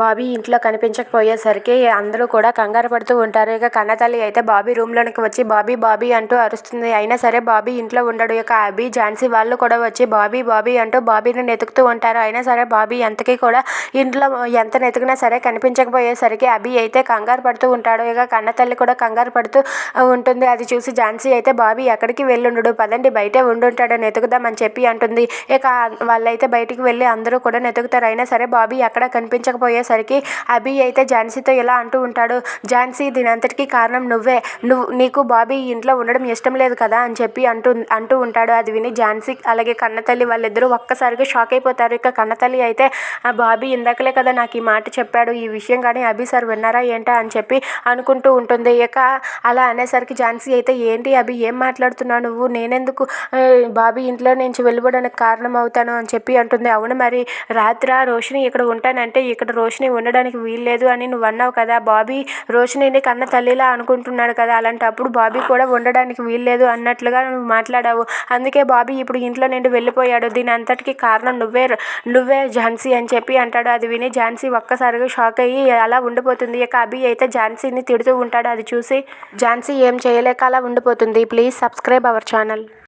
బాబీ ఇంట్లో కనిపించకపోయేసరికి అందరూ కూడా కంగారు పడుతూ ఉంటారు. ఇక కన్నతల్లి అయితే బాబీ రూమ్లోనికి వచ్చి బాబీ బాబీ అంటూ అరుస్తుంది. అయినా సరే బాబీ ఇంట్లో ఉండడు. ఇక అభి ఝాన్సీ వాళ్ళు కూడా వచ్చి బాబీ బాబీ అంటూ బాబీని వెతుకుతూ ఉంటారు. అయినా సరే బాబీ ఎంతకీ కూడా ఇంట్లో ఎంత వెతికినా సరే కనిపించకపోయేసరికి అభి అయితే కంగారు పడుతూ ఉంటాడు. ఇక కన్నతల్లి కూడా కంగారు పడుతూ ఉంటుంది. అది చూసి ఝాన్సీ అయితే బాబీ ఎక్కడికి వెళ్ళుండడు? పదండి బయటే ఉండుంటాడని వెతుకుదామని చెప్పి అంటుంది. ఇక వాళ్ళైతే బయటికి వెళ్ళి అందరూ కూడా వెతుకుతారు అయినా సరే బాబీ ఎక్కడ కనిపించకపోయేసరికి అభి అయితే ఝాన్సీతో ఇలా అంటూ ఉంటాడు ఝాన్సీ దీనంతటికీ కారణం నువ్వే. నువ్వు నీకు బాబీ ఇంట్లో ఉండడం ఇష్టం లేదు కదా అని చెప్పి అంటూ అంటూ ఉంటాడు. అది విని ఝాన్సీ అలాగే కన్నతల్లి వాళ్ళిద్దరూ ఒక్కసారిగా షాక్ అయిపోతారు. ఇక కన్నతల్లి అయితే ఆ బాబీ ఇందాకలే కదా నాకు ఈ మాట చెప్పాడు. ఈ విషయం కానీ అభి సార్ విన్నారా ఏంటా? అని చెప్పి అనుకుంటూ ఉంటుంది. ఇక అలా అనేసరికి ఝాన్సీ అయితే ఏంటి అభి ఏం మాట్లాడుతున్నావు నువ్వు? నేనెందుకు బాబీ ఇంట్లో నుంచి వెళ్ళిపోవడానికి కారణం అవుతాను? అని చెప్పి అంటుంది. అవును మరి రాత్ర రోషిని ఇక్కడ ఉంటానంటే ఇక్కడ రోషిని ఉండడానికి వీల్లేదు అని నువ్వు అన్నావు కదా. బాబీ రోషిని కన్న తల్లిలా అనుకుంటున్నాడు కదా. అలాంటప్పుడు బాబీ కూడా ఉండడానికి వీల్లేదు అన్నట్లుగా నువ్వు మాట్లాడావు. అందుకే బాబీ ఇప్పుడు ఇంట్లో నుండి వెళ్ళిపోయాడు. దీని అంతటికి కారణం నువ్వే నువ్వే ఝాన్సీ అని చెప్పి అంటాడు. అది విని ఝాన్సీ ఒక్కసారిగా షాక్ అయ్యి అలా ఉండిపోతుంది. ఇక అభి అయితే ఝాన్సీని తిడుతూ ఉంటాడు. అది చూసి ఝాన్సీ ఏం చేయలేక అలా ఉండిపోతుంది. Please subscribe our channel.